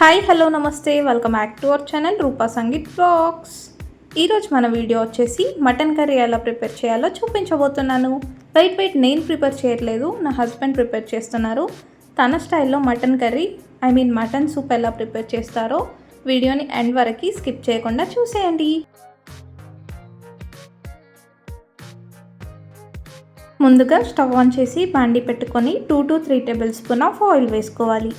Hi hello namaste. Welcome back to our channel Rupa Sangeet blogs ఈరోజు మన video వచ్చేసి mutton curry ఎలా prepare చేయాలో చూపించబోతున్నాను. వెయిట్ వెయిట్ నేను ప్రిపేర్ చేయట్లేదు. నా హస్బెండ్ ప్రిపేర్ చేస్తున్నారు. తన స్టైల్లో mutton curry I mean mutton soup ఎలా ప్రిపేర్ చేస్తారో వీడియోని ఎండ్ వరకు స్కిప్ చేయకుండా చూసేయండి. ముందుగా స్టవ్ ఆన్ చేసి బాండి పెట్టుకొని two to three tablespoon of oil వేసుకోవాలి.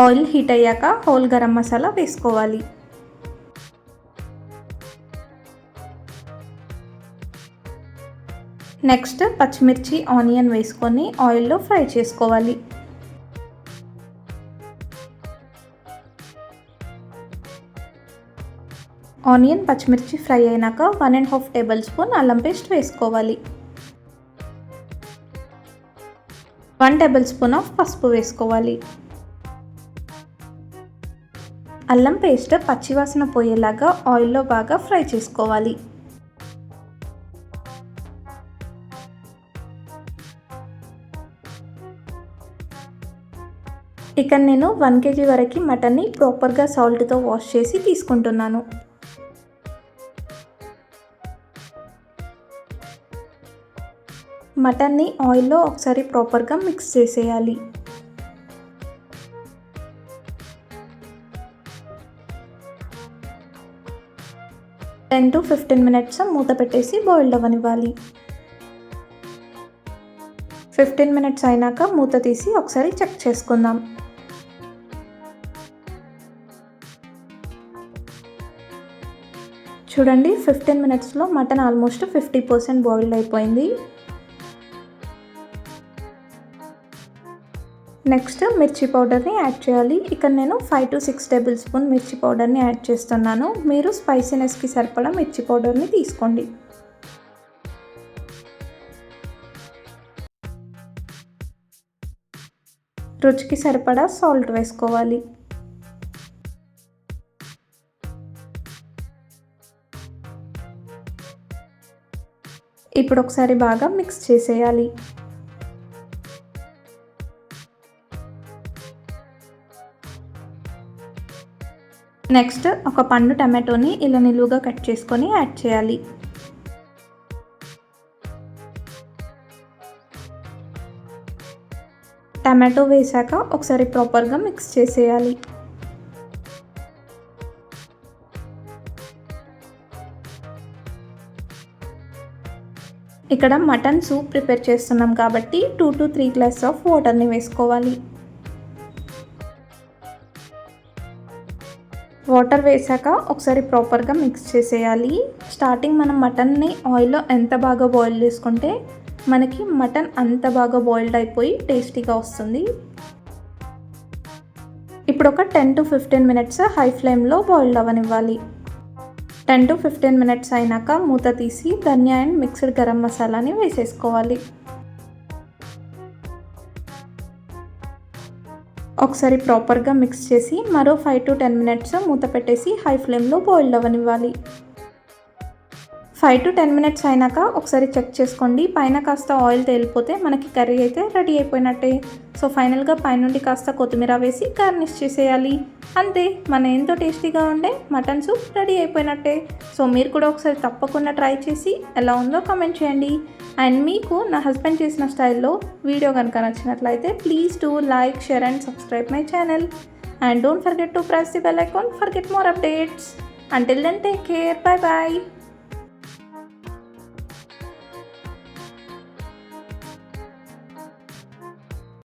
ఆయిల్ హీట్ అయ్యాక హోల్ గరం మసాలా వేసుకోవాలి. నెక్స్ట్ పచ్చిమిర్చి ఆనియన్ వేసుకొని ఆయిల్లో ఫ్రై చేసుకోవాలి. ఆనియన్ పచ్చిమిర్చి ఫ్రై అయినాక one and half table spoon అల్లం పేస్ట్ వేసుకోవాలి. వన్ టేబుల్ స్పూన్ ఆఫ్ పసుపు వేసుకోవాలి. అల్లం పేస్ట్ పచ్చివాసన పోయేలాగా ఆయిల్లో బాగా ఫ్రై చేసుకోవాలి. ఇక నేను వన్ కేజీ వరకు మటన్ని ప్రాపర్గా సాల్ట్తో వాష్ చేసి తీసుకుంటున్నాను. మటన్ని ఆయిల్లో ఒకసారి ప్రాపర్గా మిక్స్ చేసేయాలి. టెన్ టు ఫిఫ్టీన్ మినిట్స్ మూత పెట్టేసి బాయిల్డ్ అవ్వనివ్వాలి. ఫిఫ్టీన్ మినిట్స్ అయినాక మూత తీసి ఒకసారి చెక్ చేసుకుందాం. చూడండి ఫిఫ్టీన్ మినిట్స్లో mutton almost fifty percent boiled అయిపోయింది. నెక్స్ట్ మిర్చి పౌడర్ని యాడ్ చేయాలి. ఇక్కడ నేను five to six table spoon మిర్చి పౌడర్ని యాడ్ చేస్తున్నాను. మీరు స్పైసీనెస్కి సరిపడా మిర్చి పౌడర్ని తీసుకోండి. రుచికి సరిపడా సాల్ట్ వేసుకోవాలి. ఇప్పుడు ఒకసారి బాగా మిక్స్ చేసేయాలి. నెక్స్ట్ ఒక పండు టమాటోని ఇలా నిలువుగా కట్ చేసుకొని యాడ్ చేయాలి. టమాటో వేసాక ఒకసారి ప్రాపర్గా మిక్స్ చేసేయాలి. ఇక్కడ మటన్ సూప్ ప్రిపేర్ చేస్తున్నాం కాబట్టి two to three glass of వాటర్ని వేసుకోవాలి. వాటర్ వేసాక ఒకసారి ప్రాపర్గా మిక్స్ చేసేయాలి. స్టార్టింగ్ మనం మటన్ని ఆయిల్లో ఎంత బాగా బాయిల్ చేసుకుంటే మనకి మటన్ అంత బాగా బాయిల్డ్ అయిపోయి టేస్టీగా వస్తుంది. ఇప్పుడు ఒక ten to fifteen minutes high ఫ్లేమ్లో బాయిల్డ్ అవ్వనివ్వాలి టెన్ టు ఫిఫ్టీన్ మినిట్స్ అయినాక మూత తీసి ధనియా అండ్ మిక్స్డ్ గరం మసాలాని వేసేసుకోవాలి. ఒకసారి ప్రాపర్గా మిక్స్ చేసి మరో ఫైవ్ టు టెన్ మినిట్స్ మూత పెట్టేసి హై ఫ్లేమ్లో బాయిల్డ్ అవ్వనివ్వాలి. ఫైవ్ టు టెన్ మినిట్స్ అయినాక ఒకసారి చెక్ చేసుకోండి. పైన కాస్త ఆయిల్ తేలిపోతే మనకి కర్రీ అయితే రెడీ అయిపోయినట్టే. సో ఫైనల్గా పైనుండి కాస్త కొత్తిమీర వేసి గార్నిష్ చేసేయాలి. అంతే మన ఎంతో టేస్టీగా ఉండే మటన్ సూప్ రెడీ అయిపోయినట్టే. సో మీరు కూడా ఒకసారి తప్పకుండా ట్రై చేసి ఎలా ఉందో కామెంట్ చేయండి. అండ్ మీకు నా హస్బెండ్ చేసిన స్టైల్లో వీడియో కనుక నచ్చినట్లయితే please do like share and subscribe my channel. And don't forget to press the bell icon for get more updates. Until then take care bye bye.